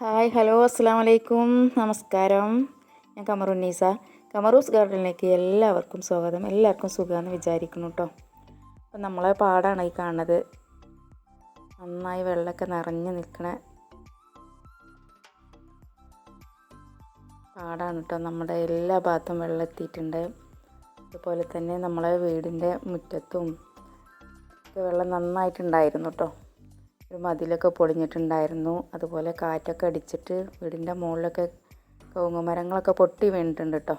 Hi hello അസ്സാം വലൈക്കും നമസ്കാരം. ഞാൻ കമറുന്നീസ കമറൂസ് ഗാർഡനിലേക്ക് എല്ലാവർക്കും സ്വാഗതം. എല്ലാവർക്കും സുഖമാണെന്ന് വിചാരിക്കുന്നു കേട്ടോ അപ്പം നമ്മളെ പാടാണ് ഈ കാണുന്നത്. നന്നായി വെള്ളമൊക്കെ നിറഞ്ഞു നിൽക്കണ പാടാണ് കേട്ടോ നമ്മുടെ എല്ലാ ഭാഗത്തും വെള്ളം എത്തിയിട്ടുണ്ട്. അതുപോലെ തന്നെ നമ്മളെ വീടിന്റെ മുറ്റത്തും ഒക്കെ വെള്ളം നന്നായിട്ടുണ്ടായിരുന്നു കേട്ടോ ഒരു മതിലൊക്കെ പൊളിഞ്ഞിട്ടുണ്ടായിരുന്നു. അതുപോലെ കാറ്റൊക്കെ അടിച്ചിട്ട് വീടിന്റെ മുകളിലൊക്കെ കവുങ്ങുമരങ്ങളൊക്കെ പൊട്ടി വീണിട്ടുണ്ട് കേട്ടോ.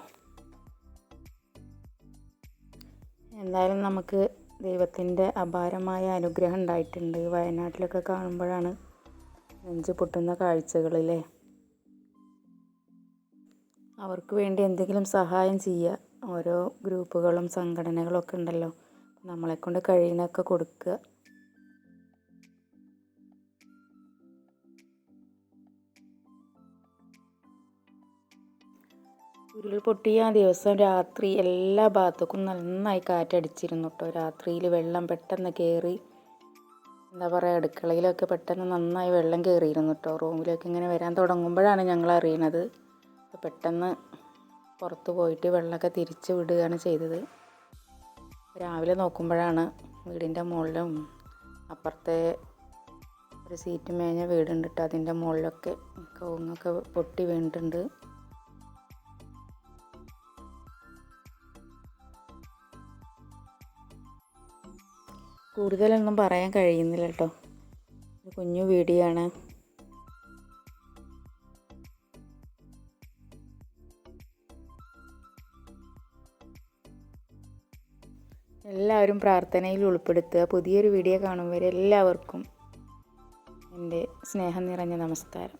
എന്തായാലും നമുക്ക് ദൈവത്തിന്റെ അപാരമായ അനുഗ്രഹം ഉണ്ടായിട്ടുണ്ട്. വയനാട്ടിലൊക്കെ കാണുമ്പോഴാണ് നെഞ്ച് പൊട്ടുന്ന കാഴ്ചകളില്ലേ അവർക്ക് വേണ്ടി എന്തെങ്കിലും സഹായം ചെയ്യുക. ഓരോ ഗ്രൂപ്പുകളും സംഘടനകളൊക്കെ ഉണ്ടല്ലോ. നമ്മളെക്കൊണ്ട് കഴിയുന്നൊക്കെ കൊടുക്കുക. ഉരുൾപൊട്ടിയ ദിവസം രാത്രി എല്ലാ ഭാഗത്തേക്കും നന്നായി കാറ്റടിച്ചിരുന്നു കേട്ടോ രാത്രിയിൽ വെള്ളം പെട്ടെന്ന് കയറി എന്താ പറയുക അടുക്കളയിലൊക്കെ പെട്ടെന്ന് നന്നായി വെള്ളം കയറിയിരുന്നു കേട്ടോ റൂമിലൊക്കെ ഇങ്ങനെ വരാൻ തുടങ്ങുമ്പോഴാണ് ഞങ്ങൾ അറിയണത്. പെട്ടെന്ന് പുറത്ത് പോയിട്ട് വെള്ളമൊക്കെ തിരിച്ച് വിടുകയാണ് ചെയ്തത്. രാവിലെ നോക്കുമ്പോഴാണ് വീടിന്റെ മുകളിലും അപ്പുറത്തെ ഒരു സീറ്റ് മേഞ്ഞ വീടുണ്ട് കേട്ടോ അതിന്റെ മുകളിലൊക്കെ കവുങ്ങൊക്കെ പൊട്ടി വീണിട്ടുണ്ട്. കൂടുതലൊന്നും പറയാൻ കഴിയുന്നില്ല കേട്ടോ. കുഞ്ഞു വീഡിയോ ആണ് എല്ലാവരും പ്രാർത്ഥനയിൽ ഉൾപ്പെടുത്തുക. പുതിയൊരു വീഡിയോ കാണും വരെ എല്ലാവർക്കും എന്റെ സ്നേഹം നിറഞ്ഞ നമസ്കാരം.